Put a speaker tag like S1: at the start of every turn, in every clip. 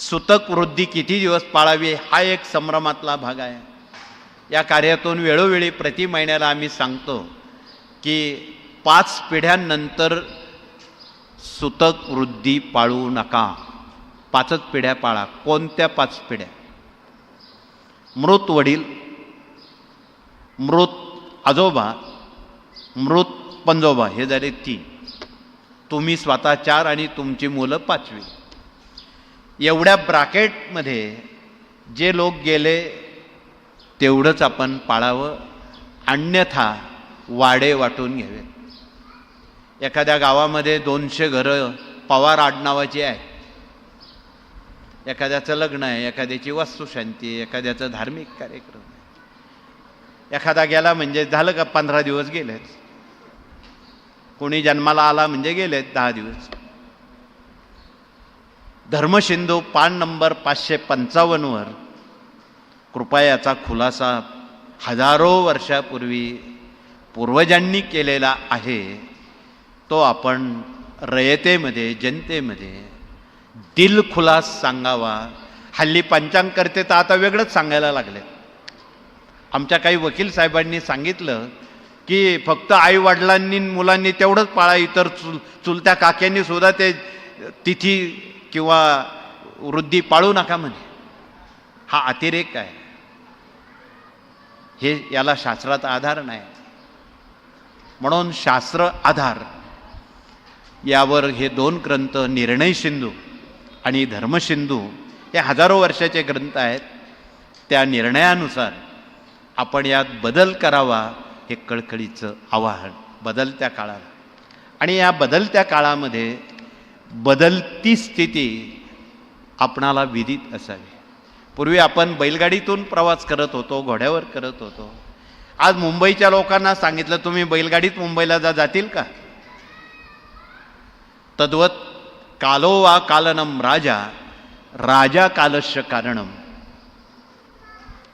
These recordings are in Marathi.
S1: सुतक वृद्धी किती दिवस पाळावी हा एक संभ्रमातला भाग आहे. या कार्यातून वेळोवेळी प्रति महिन्याला आम्ही सांगतो की पाच पिढ्यांनंतर सुतक वृद्धी पाळू नका. पाचच पिढ्या पाळा. कोणत्या पाच पिढ्या? मृत वडील मृत आजोबा मृत पंजोबा हे झाले तीन. तुम्ही स्वतः चार आणि तुमची मुलं पाचवी. एवढ्या ब्राकेटमध्ये जे लोक गेले तेवढंच आपण पाळावं अन्यथा वाडे वाटून घ्यावेत एखाद्या गावामध्ये दोनशे घरं पवार आडनावाची आहे एखाद्याचं लग्न आहे एखाद्याची वास्तुशांती आहे एखाद्याचं धार्मिक कार्यक्रम आहे. एखादा गेला म्हणजे झालं का पंधरा दिवस गेलेच कोणी जन्माला आला म्हणजे गेलेत दहा दिवस. धर्मशिंदू पान नंबर पाचशे पंचावन्नवर कृपयाचा खुलासा हजारो वर्षापूर्वी पूर्वजांनी केलेला आहे. तो आपण रयतेमध्ये जनतेमध्ये दिलखुलास सांगावा. हल्ली पंचांग करते तर आता वेगळंच सांगायला लागले आमच्या काही वकील साहेबांनी सांगितलं की फक्त आई वडिलांनी मुलांनी तेवढंच पाळा इतर चुल चुलत्या काक्यांनी सुद्धा ते तिथी किंवा वृद्धी पाळू नका म्हणे. हा अतिरेक आहे. हे याला शास्त्राचा आधार नाही. म्हणून शास्त्र आधार. यावर हे दोन ग्रंथ निर्णय सिंधू आणि धर्मसिंधू हे हजारो वर्षाचे ग्रंथ आहेत. त्या निर्णयानुसार आपण यात बदल करावा हे कळकळीचं आवाहन बदलत्या काळाला. आणि या बदलत्या काळामध्ये बदलती स्थिती आपणाला विदित असावी. पूर्वी आपण बैलगाडीतून प्रवास करत होतो घोड्यावर करत होतो. आज मुंबईच्या लोकांना सांगितलं तुम्ही बैलगाडीत मुंबईला जा जातील का? तद्वत कालो वा कालनम राजा राजा कालश्य कारणम.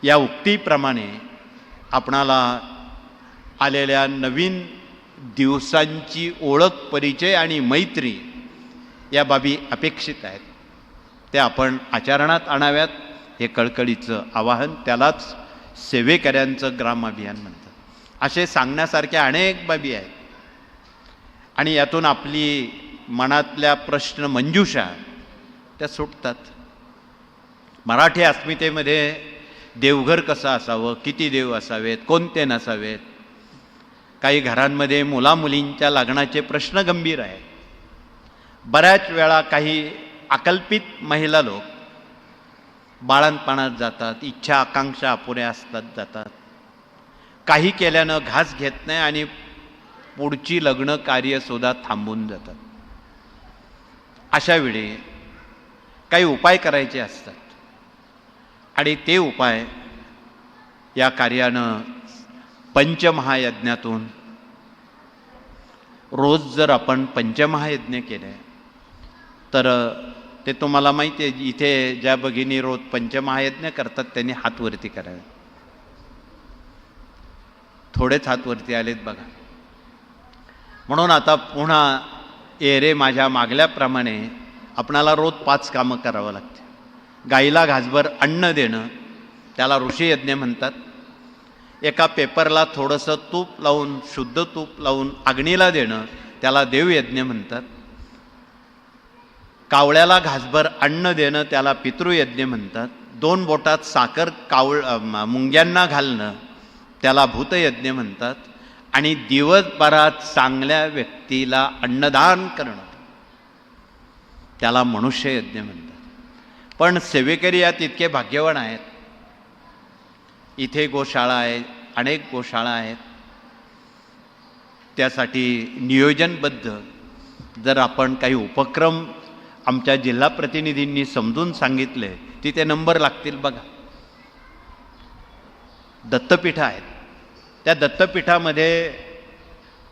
S1: या उक्तीप्रमाणे आपणाला आलेल्या नवीन दिवसांची ओळख परिचय आणि मैत्री या बाबी अपेक्षित आहेत. त्या आपण आचरणात आणाव्यात हे कळकळीचं आवाहन त्यालाच सेवेकऱ्यांचं ग्राम अभियान म्हणतात. असे सांगण्यासारख्या अनेक बाबी आहेत. आणि यातून आपली मनातल्या प्रश्न मंजुषा त्या सुटतात. मराठी अस्मितेमध्ये देवघर कसं असावं किती देव असावेत कोणते नसावेत काही घरांमध्ये मुलामुलींच्या लग्नाचे प्रश्न गंभीर आहेत. बऱ्याच वेळा काही अकल्पित महिला लोक बाळणपणात जातात इच्छा आकांक्षा अपुऱ्या असतात जातात. काही केल्यानं घास घेत नाही आणि पुढची लग्न कार्यसुद्धा थांबून जातात. अशा वेळी काही उपाय करायचे असतात. आणि ते उपाय या कार्यानं पंचमहायज्ञातून रोज जर आपण पंचमहायज्ञ केले तर ते तुम्हाला माहिती आहे इथे ज्या भगिनी रोज पंचमहायज्ञ करतात त्यांनी हातवरती करावे. थोडेच हातवरती आलेत बघा. म्हणून आता पुन्हा एरे माझ्या मागल्याप्रमाणे आपणाला रोज पाच कामं करावं लागते. गाईला घासभर अन्न देणं त्याला ऋषीयज्ञ म्हणतात. एका पेपरला थोडंसं तूप लावून शुद्ध तूप लावून अग्नीला देणं त्याला देवयज्ञ म्हणतात. कावळ्याला घासभर अन्न देणं त्याला पितृयज्ञ म्हणतात. दोन बोटात साखर कावळ मुंग्यांना घालणं त्याला भूतयज्ञ म्हणतात. आणि दिवसभरात चांगल्या व्यक्तीला अन्नदान करणं त्याला मनुष्ययज्ञ म्हणतात. पण सेवेकरी यात इतके भाग्यवान आहेत. इथे गोशाळा आहे अनेक गोशाळा आहेत. त्यासाठी नियोजनबद्ध. जर आपण काही उपक्रम आमच्या जिल्हा प्रतिनिधींनी समजून सांगितले तिथे नंबर लागतील बघा. दत्तपीठं आहेत. त्या दत्तपीठामध्ये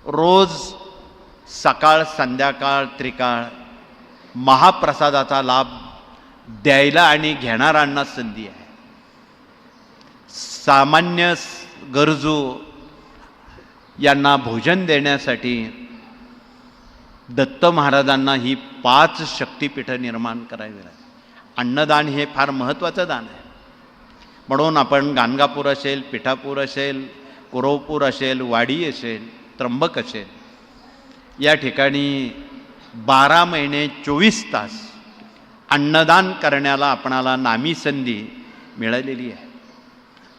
S1: रोज सकाळ संध्याकाळ त्रिकाळ महाप्रसादाचा लाभ द्यायला आणि घेणाऱ्यांना संधी आहे. सामान्य गरजू यांना भोजन देण्यासाठी दत्त महाराजांना ही पाच शक्तिपीठं निर्माण करावी लागली. अन्नदान हे फार महत्त्वाचं दान आहे. म्हणून आपण गाणगापूर असेल पिठापूर असेल कुरवपूर असेल वाडी असेल त्र्यंबक असेल या ठिकाणी बारा महिने चोवीस तास अन्नदान करण्याला आपणाला नामी संधी मिळालेली आहे.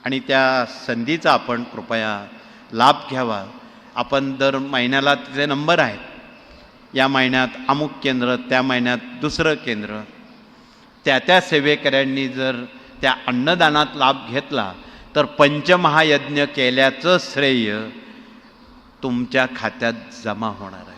S1: आणि त्या संधीचा आपण कृपया लाभ घ्यावा. आपण दर महिन्याला तिथे नंबर आहेत. या महिन्यात अमुक केंद्र त्या महिन्यात दुसरं केंद्र. त्या त्या सेवेकऱ्यांनी जर त्या अन्नदानात लाभ घेतला तर पंचमहायज्ञ केल्याचं श्रेय तुमच्या खात्यात जमा होणार आहे.